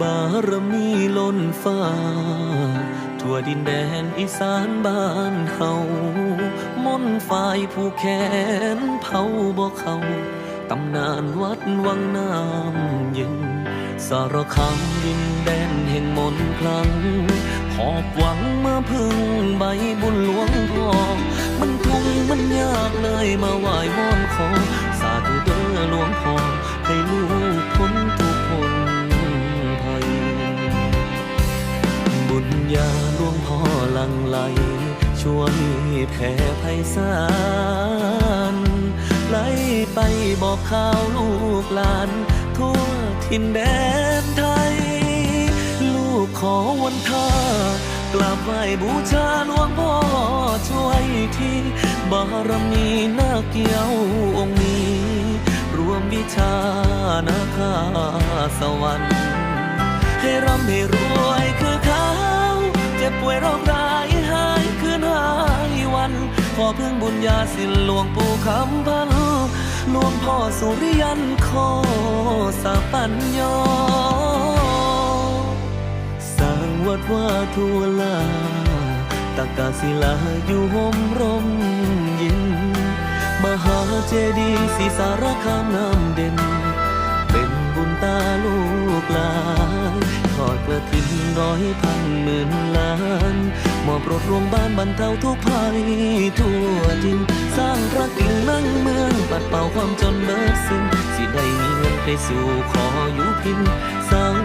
บารมีล้นฟ้า ทั่วดินแดนอีสานบ้านเฮามนฝ่ายผู้แขนเผาบ่เขาตำนานวัดวังน้ำเย็น สารคามดินแดนแห่งมนคลัง หอบหวังมาพึ่งใบบุญหลวงพ่อมันทุกมันยากเลยมาไหว้วอนขอ สาธุเด้อหลวงพ่อ บุญญาหลวงพ่อหลังไหลช่วยแผ่ไพศาลไหลไปบอกข่าวลูกหลาน ทั่วทินแดนไทย ลูกขอวันท่ากราบไหว้บูชาหลวงพ่อช่วยที่บารมีนาเกี่ยวองค์นี้ รวมวิชานาคาสวรรค์ให้ร่ำให้รวย อพึ่งบุญญาสินหลวงปู่คำพันหลวงพ่อสุริยันขอสาปัญญาสร้างวัดว่าทั่วลาตักกาศิลาอยู่ห่มร่มเย็นมหาเจดีย์ศรีสารคามน้ำเด่น เป็นบุญตาลูกหลานทอดกระถิ่นร้อยพันหมื่นล้าน มอบรดรวมบ้านบรรเทาทุกภัยทั่วทิน สร้างพระกิ่งนั่งเมืองปัดเป่าความจนเบิดสิ้นสิได้มีเงินไปสู่ขออยู่พินสร้าง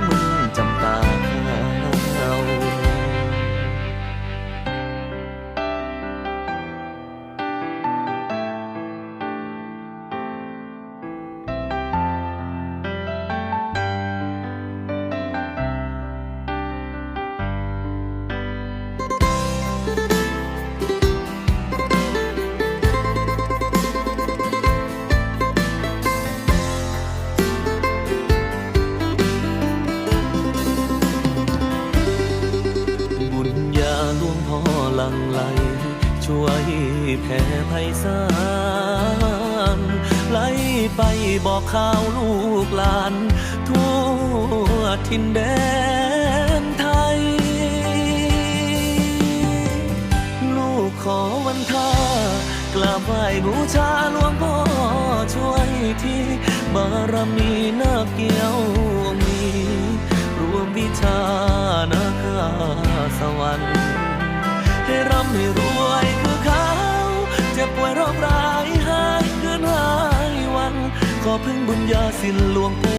ลังไหล ช่วยแผ่ไพศาลไหลไปบอกข่าวลูกหลาน ทั่วทินแดนไทย ลูกขอวันท่ากราบไหว้บูชาหลวงพ่อช่วยที่บารมีนาเกี่ยวมี รวมวิชานาคาสวรรค์ำให้รวยคือเขาเจ็บป่วยโรคร้ายหายคืนหายวัน ขอพึ่งบุญญาสินหลวงปู่